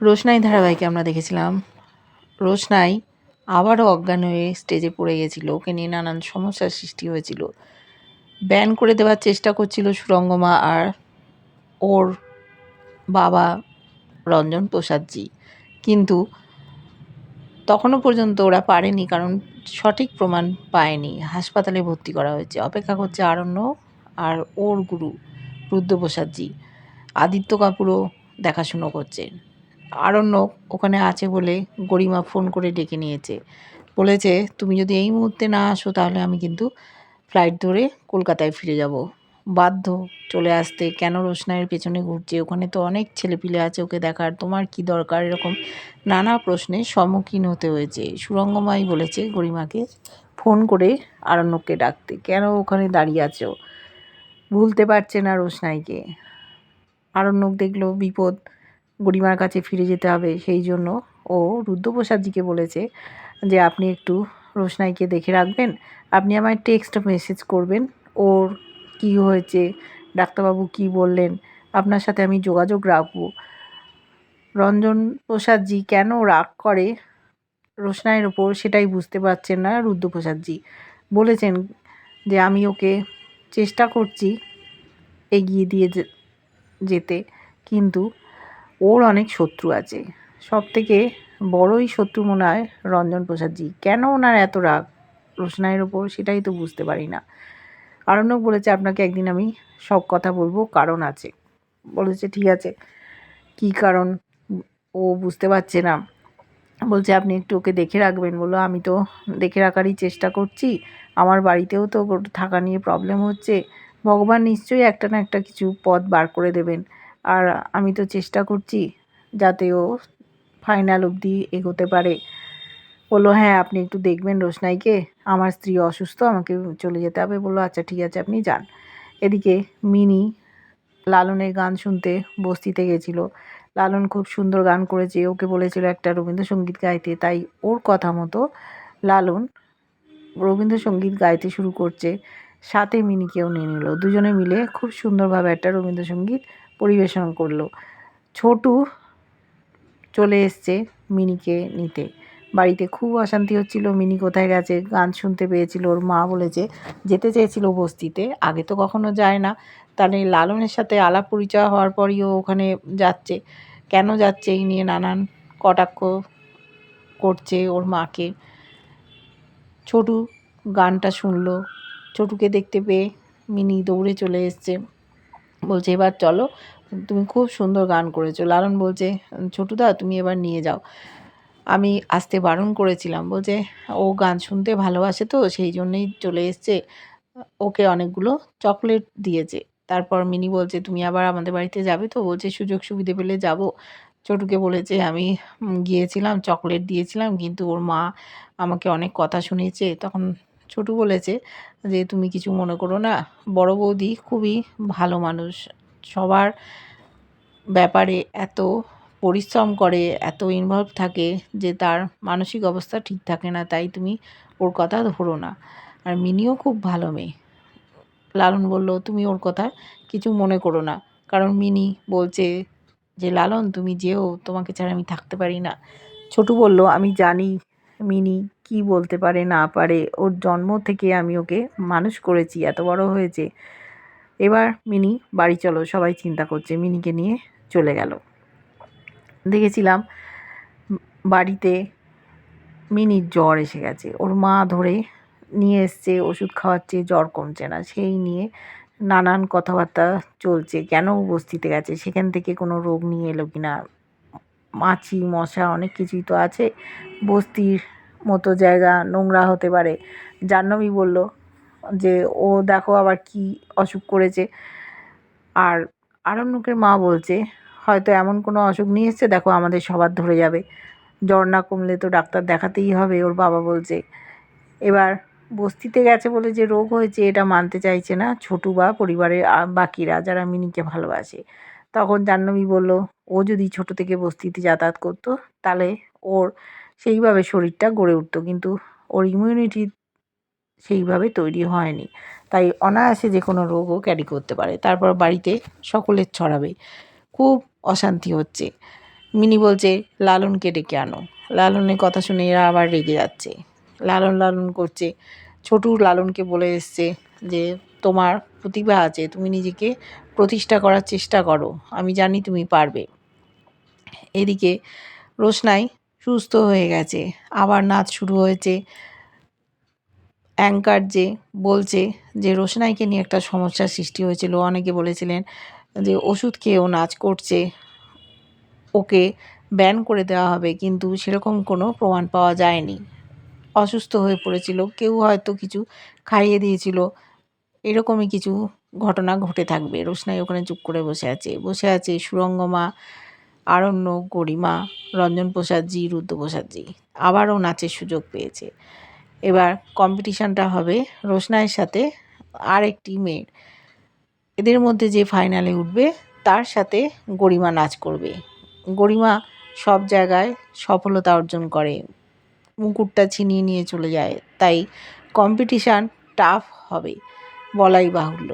রোশনাই ধারাবাহিকে আমরা দেখেছিলাম। রোশনাই আবারও অজ্ঞান হয়ে স্টেজে পড়ে গেছিল। ওকে নিয়ে নানান সমস্যার সৃষ্টি হয়েছিল। ব্যান করে দেওয়ার চেষ্টা করছিল সুরঙ্গমা আর ওর বাবা রঞ্জন প্রসাদজি। কিন্তু তখনও পর্যন্ত ওরা পারেনি কারণ সঠিক প্রমাণ পায়নি। হাসপাতালে ভর্তি করা হয়েছে। অপেক্ষা করছে আরণ্য আর ওর গুরু রুদ্রপ্রসাদজি। আদিত্য কাপুরও দেখাশুনো করছে। আরণ্যক ওখানে আছে বলে গরিমা ফোন করে ডেকে নিয়েছে। বলেছে, তুমি যদি এই মুহূর্তে না আসো তাহলে আমি কিন্তু ফ্লাইট ধরে কলকাতায় ফিরে যাব। বাধ্য চলে আসতে কেন রোশনাইয়ের পেছনে ঘুরছে? ওখানে তো অনেক ছেলেপিলে আছে ওকে দেখার। তোমার কি দরকার? এরকম নানা প্রশ্নের সম্মুখীন হতে হয়েছে। সুরঙ্গমাই বলেছে, গরিমাকে ফোন করে আরণ্যককে ডাকতে। কেন ওখানে দাঁড়িয়ে আছো? ভুলতে পারছে না রোশনাইকে। আরণ্যক দেখল বিপদ। গরিমার কাছে ফিরে যেতে হবে, সেই জন্য ও রুদ্রপ্রসাদজিকে বলেছে যে, আপনি একটু রোশনাইকে দেখে রাখবেন। আপনি আমায় টেক্সট মেসেজ করবেন। ওর কি হয়েছে? ডাক্তারবাবু কি বললেন? আপনার সাথে আমি যোগাযোগ রাখব। রঞ্জন প্রসাদজি কেন রাগ করে? রোশনাইয়ের ওপর সেটাই বুঝতে পারছেন না রুদ্রপ্রসাদজি। বলেছেন যে, আমি ওকে চেষ্টা করছি এগিয়ে দিয়ে যেতে। কিন্তু ওর অনেক শত্রু আছে। সব থেকে বড়ই শত্রু মনে হয় রঞ্জন প্রসাদজি। কেন ওনার এত রাগ রোশনাইয়ের ওপর সেটাই তো বুঝতে পারি না। আরণ্যক বলেছে, আপনাকে একদিন আমি সব কথা বলব, কারণ আছে। বলেছে, ঠিক আছে। কি কারণ? ও বুঝতে পারছে না। বলছে, আপনি একটু ওকে দেখে রাখবেন। বলল, আমি তো দেখে রাখারই চেষ্টা করছি। আমার বাড়িতেও তো থাকা নিয়ে প্রবলেম হচ্ছে। ভগবান নিশ্চয়ই একটা না একটা কিছু পথ বার করে দেবেন। আর আমি তো চেষ্টা করছি যাতে ও ফাইনাল অবধি এগোতে পারে। বলল হ্যাঁ আপনি একটু দেখবেন রোশনাইকে। আমার স্ত্রী অসুস্থ, আমাকে চলে যেতে হবে। বলল আচ্ছা ঠিক আছে, আপনি যান। এদিকে মিনি লালনের গান শুনতে বস্তিতে গেছিল। লালন খুব সুন্দর গান করেছে। ওকে বলেছিল একটা রবীন্দ্রসঙ্গীত গাইতে। তাই ওর কথা মতো লালন রবীন্দ্রসঙ্গীত গাইতে শুরু করছে। সাথে মিনিকেও নিয়ে নিল। দুজনে মিলে খুব সুন্দরভাবে একটা রবীন্দ্রসঙ্গীত পরিবেশন করল। ছোটু চলে এসছে মিনিকে নিতে। বাড়িতে খুব অশান্তি হচ্ছিল। মিনি কোথায় গেছে? গান শুনতে পেয়েছিল। ওর মা বলেছে যেতে চেয়েছিল বস্তিতে। আগে তো কখনো যায় না। তাহলে লালনের সাথে আলাপ পরিচয় হওয়ার পরই ও ওখানে যাচ্ছে। কেন যাচ্ছে এই নিয়ে নানান কটাক্ষ করছে ওর মাকে। ছোটু গানটা শুনলো। ছোটুকে দেখতে পেয়ে মিনি দৌড়ে চলে এসছে। বলছে, এবার চলো, তুমি খুব সুন্দর গান করেছ। লালন বলছে ছোটুদা তুমি এবার নিয়ে যাও। আমি আসতে বারণ করেছিলাম, বলছে, ও গান শুনতে ভালোবাসে তো, সেই জন্যেই চলে এসছে। ওকে অনেকগুলো চকলেট দিয়েছে। তারপর মিনি বলছে, তুমি আবার আমাদের বাড়িতে যাবে তো? বলছে, সুযোগ সুবিধে পেলে যাব। ছোটুকে বলেছে, আমি গিয়েছিলাম, চকলেট দিয়েছিলাম, কিন্তু ওর মা আমাকে অনেক কথা শুনিয়েছে। তখন ছোটু বলেছে যে, তুমি কিছু মনে করো না। বড় বৌদি খুবই ভালো মানুষ। সবার ব্যাপারে এত পরিশ্রম করে, এত ইনভলভ থাকে যে, তার মানসিক অবস্থা ঠিক থাকে না। তাই তুমি ওর কথা ধরো না। আর মিনিও খুব ভালো মেয়ে। লালন বলল, তুমি ওর কথা কিছু মনে করো না। কারণ মিনি বলছে যে, লালন, তুমি যেও। তোমাকে ছাড়া আমি থাকতে পারি না। ছোটু বলল, আমি জানি মিনি কি বলতে পারে না পারে, ওর জন্ম থেকে আমি ওকে মানুষ করেছি, এত বড় হয়েছে। এবার মিনি, বাড়ি চলো, সবাই চিন্তা করছে, মিনিকে নিয়ে চলে গেল। দেখেছিলাম বাড়িতে মিনির জ্বর এসে গেছে। ওর মা ধরে নিয়ে এসছে, ওষুধ খাওয়াচ্ছে, জ্বর কমছে না। সেই নিয়ে নানান কথাবার্তা চলছে, কেন বস্তিতে গেছে? সেখান থেকে কোনো রোগ নিয়ে এলো কি না মাছি, মশা, অনেক কিছুই তো আছে। বস্তির মতো জায়গা নোংরা হতে পারে। জাহ্নবী বলল যে, ও দেখো আবার কি অসুখ করেছে। আর আরণ্যকের মা বলছে, হয়তো এমন কোনো অসুখ নিয়ে এসছে, দেখো আমাদের সবার ধরে যাবে। জ্বর না কমলে তো ডাক্তার দেখাতেই হবে, ওর বাবা বলছে। এবার বস্তিতে গেছে বলে যে রোগ হয়েছে, এটা মানতে চাইছে না। ছোটু বা পরিবারের বাকিরা যারা মিনিকে ভালোবাসে। তখন জাহ্নবী বলল, ও যদি ছোট থেকে বস্তিতে যাতায়াত করতো, তাহলে ওর সেইভাবে শরীরটা গড়ে উঠতো, কিন্তু ওর ইমিউনিটি সেইভাবে তৈরি হয়নি। তাই অনায়াসে যে কোনো রোগও ক্যারি করতে পারে। তারপর বাড়িতে সকলের ছড়াবে। খুব অশান্তি হচ্ছে। মিনি বলছে, লালনকে ডেকে আনো। লালনের কথা শুনে এরা আবার রেগে যাচ্ছে। লালন লালন করছে। ছোটু লালনকে বলে এসছে যে, তোমার প্রতিভা আছে, তুমি নিজেকে প্রতিষ্ঠা করার চেষ্টা করো। আমি জানি তুমি পারবে। এদিকে রোশনাই সুস্থ হয়ে গেছে। আবার নাচ শুরু হয়েছে। অ্যাঙ্কার যে বলছে যে, রোশনাইকে নিয়ে একটা সমস্যার সৃষ্টি হয়েছিল। অনেকে বলেছিলেন যে, ওষুধ খেয়েও নাচ করছে। ওকে ব্যান করে দেওয়া হবে, কিন্তু সেরকম কোনো প্রমাণ পাওয়া যায়নি। অসুস্থ হয়ে পড়েছিল। কেউ হয়তো কিছু খাইয়ে দিয়েছিল। এরকমই কিছু ঘটনা ঘটে থাকবে। রোশনাই ওখানে চুপ করে বসে আছে। বসে আছে সুরঙ্গমা আরণ্য, গরিমা, রঞ্জন প্রসাদজি, রুদ্র প্রসাদজি আবারও নাচের সুযোগ পেয়েছে। এবার কম্পিটিশানটা হবে রোশনাইয়ের সাথে আর একটি মেয়ের। এদের মধ্যে যে ফাইনালে উঠবে, তার সাথে গরিমা নাচ করবে। গরিমা সব জায়গায় সফলতা অর্জন করে। মুকুটটা ছিনিয়ে নিয়ে চলে যায়, তাই কম্পিটিশান টাফ হবে বলাই বাহুল্য।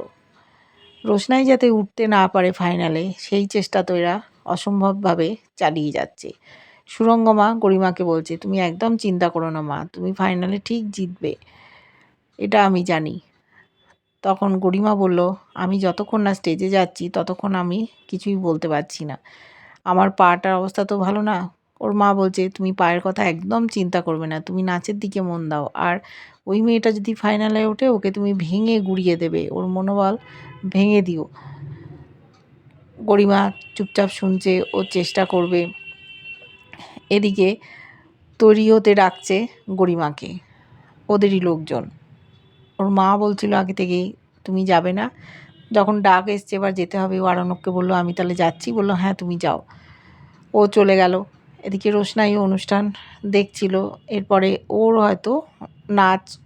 রোশনাই যাতে উঠতে না পারে ফাইনালে সেই চেষ্টা তো এরা অসম্ভবভাবে চালিয়ে যাচ্ছে। সুরঙ্গমা গরিমাকে বলছে, তুমি একদম চিন্তা করো না মা, তুমি ফাইনালে ঠিক জিতবে। এটা আমি জানি। তখন গরিমা বলল, আমি যতক্ষণ না স্টেজে যাচ্ছি, ততক্ষণ আমি কিছুই বলতে পারছি না। আমার পাটার অবস্থা তো ভালো না। ওর মা বলছে, তুমি পায়ের কথা একদম চিন্তা করবে না, তুমি নাচের দিকে মন দাও। আর ওই মেয়েটা যদি ফাইনালে ওঠে, ওকে তুমি ভেঙে গুড়িয়ে দেবে। ওর মনোবল ভেঙে দিও। গরিমা চুপচাপ শুনছে ও চেষ্টা করবে। এদিকে তৈরি হতে ডাকছে গরিমাকে, ওদেরই লোকজন। ওর মা বলছিল আগে থেকেই, তুমি যাবে না? যখন ডাক এসছে, এবার যেতে হবে। ও আরণ্যককে বলল, আমি তাহলে যাচ্ছি। বলল হ্যাঁ তুমি যাও। ও চলে গেল। এদিকে রোশনাই অনুষ্ঠান দেখছিল। এরপরে ওর হয়তো নাচ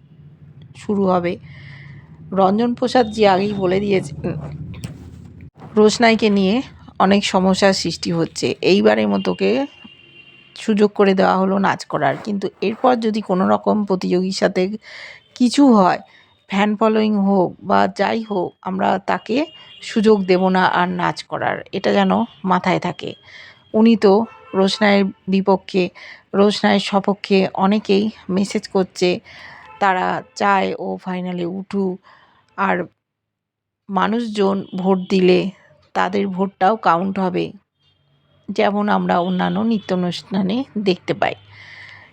শুরু হবে। রঞ্জন প্রসাদ জি আগেই বলে দিয়েছে রোশনাইকে নিয়ে অনেক সমস্যার সৃষ্টি হচ্ছে। এইবারের মতোকে সুযোগ করে দেওয়া হলো নাচ করার। কিন্তু এরপর যদি কোনো রকম প্রতিযোগীর সাথে কিছু হয় ফ্যান ফলোয়িং হোক বা যাই হোক, আমরা তাকে সুযোগ দেব না আর নাচ করার। এটা যেন মাথায় থাকে। উনি তো রোশনাইয়ের বিপক্ষে, রোশনাইয়ের সপক্ষে অনেকেই মেসেজ করছে, তারা চায় ও ফাইনালে উঠুক। আর মানুষজন ভোট দিলে তাদের ভোটটাও কাউন্ট হবে। যেমন আমরা অন্যান্য নিত্য অনুষ্ঠানে দেখতে পাই।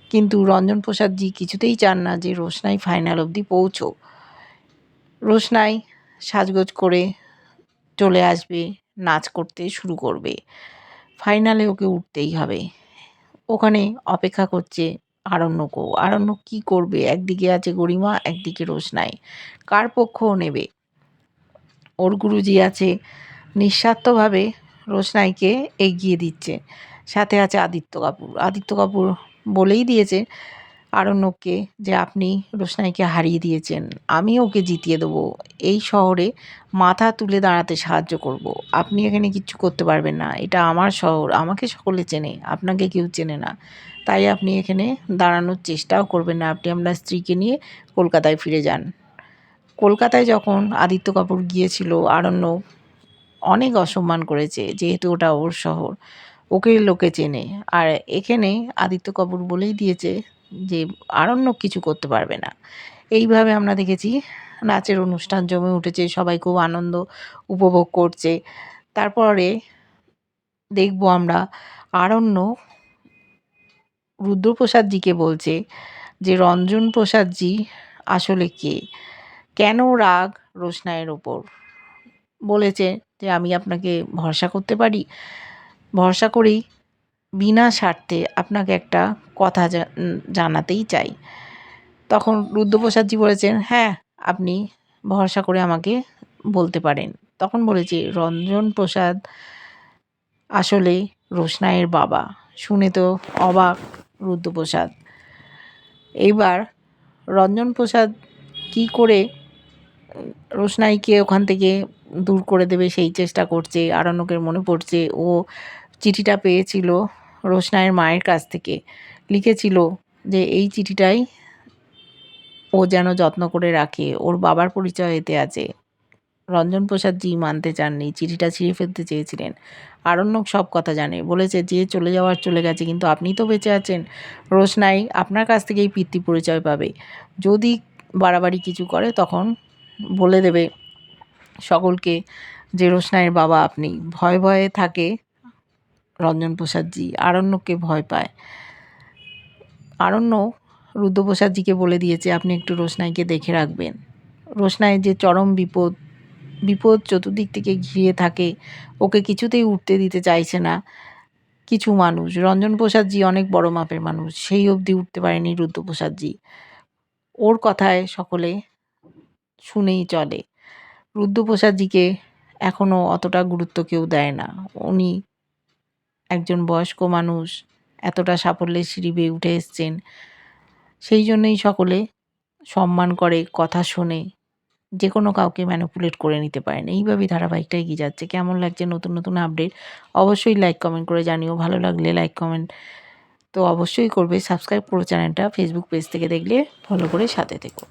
কিন্তু রঞ্জন প্রসাদজি কিছুতেই চান না যে রোশনাই ফাইনাল অবধি পৌঁছো রোশনাই সাজগোজ করে চলে আসবে, নাচ করতে শুরু করবে। ফাইনালে ওকে উঠতেই হবে। ওখানে অপেক্ষা করছে আরণ্যকও আরণ্য কী করবে? একদিকে আছে গরিমা, একদিকে রোশনাই। কার পক্ষও নেবে? ওর গুরুজি আছে নিঃস্বার্থভাবে রোশনাইকে এগিয়ে দিচ্ছে। সাথে আছে আদিত্য কাপুর। আদিত্য কাপুর বলেই দিয়েছে আরণ্যককে যে আপনি রোশনাইকে হারিয়ে দিয়েছেন। আমি ওকে জিতিয়ে দেবো। এই শহরে মাথা তুলে দাঁড়াতে সাহায্য করব। আপনি এখানে কিচ্ছু করতে পারবেন না। এটা আমার শহর। আমাকে সকলে চেনে। আপনাকে কেউ চেনে না। তাই আপনি এখানে দাঁড়ানোর চেষ্টাও করবেন না। আপনি আপনার স্ত্রীকে নিয়ে কলকাতায় ফিরে যান। কলকাতায় যখন আদিত্য কাপুর গিয়েছিল আরণ্য অনেক অসম্মান করেছে যেহেতু ওটা ওর শহর। ওকে লোকে চেনে। আর এখানে আদিত্য কাপুর বলেই দিয়েছে যে আরণ্য কিছু করতে পারবে না। এইভাবে আমরা দেখেছি নাচের অনুষ্ঠান জমে উঠেছে, সবাই খুব আনন্দ উপভোগ করছে। তারপরে দেখব আমরা আরণ্য রুদ্রপ্রসাদজিকে বলছে যে, রঞ্জন প্রসাদজি আসলে কে? কেন রাগ রোশনায়ের ওপর বলেছে যে আমি আপনাকে ভরসা করতে পারি। ভরসা করেই বিনা স্বার্থে আপনাকে একটা কথা জানাতেই চাই। তখন রুদ্রপ্রসাদজি বলেছেন হ্যাঁ আপনি ভরসা করে আমাকে বলতে পারেন। তখন বলেছে, রঞ্জন প্রসাদ আসলে রোশনাইয়ের বাবা। শুনে তো অবাক রুদ্রপ্রসাদ। এইবার রঞ্জন প্রসাদ কী করে রোশনাইকে ওখান থেকে দূর করে দেবে, সেই চেষ্টা করছে আরণ্যকের মনে পড়ছে। ও চিঠিটা পেয়েছিল রোশনাইয়ের মায়ের কাছ থেকে। লিখেছিল যে, এই চিঠিটাই ও যেন যত্ন করে রাখে। ওর বাবার পরিচয় এতে আছে। রঞ্জন প্রসাদ জি মানতে চাননি। চিঠিটা ছিঁড়ে ফেলতে চেয়েছিলেন। আরণ্যক সব কথা জানে। বলেছে যে, চলে যাওয়ার চলে গেছে, কিন্তু আপনি তো বেঁচে আছেন। রোশনাই আপনার কাছ থেকেই পিতৃ পরিচয় পাবে। যদি বাড়াবাড়ি কিছু করে, তখন বলে দেবে সকলকে যে রোশনাইয়ের বাবা আপনি। ভয় ভয়ে থাকে রঞ্জন প্রসাদজি। আরণ্যককে ভয় পায়। আরণ্য রুদ্রপ্রসাদজিকে বলে দিয়েছে, আপনি একটু রোশনাইকে দেখে রাখবেন। রোশনাইয়ের যে চরম বিপদ বিপদ চতুর্দিক থেকে ঘিরে থাকে, ওকে কিছুতেই উঠতে দিতে চাইছে না। কিছু মানুষ, রঞ্জন প্রসাদজি অনেক বড় মাপের মানুষ, সেই অবধি উঠতে পারেনি রুদ্রপ্রসাদজি ওর কথায় সকলে শুনেই চলে। রুদ্রপ্রসাদজিকে এখনও অতটা গুরুত্ব কেউ দেয় না। উনি একজন বয়স্ক মানুষ, এতটা সাফল্যের সিঁড়ি বেয়ে উঠে এসছেন। সেই জন্যই সকলে সম্মান করে, কথা শোনে যে কোনো কাউকে ম্যানুপুলেট করে নিতে পারেন। এইভাবেই ধারাবাহিকটা এগিয়ে যাচ্ছে। কেমন লাগছে নতুন নতুন আপডেট অবশ্যই লাইক কমেন্ট করে জানিও। ভালো লাগলে লাইক কমেন্ট তো অবশ্যই করবে। সাবস্ক্রাইব করো চ্যানেলটা। ফেসবুক পেজ থেকে দেখলে ফলো করে সাথে থেকো।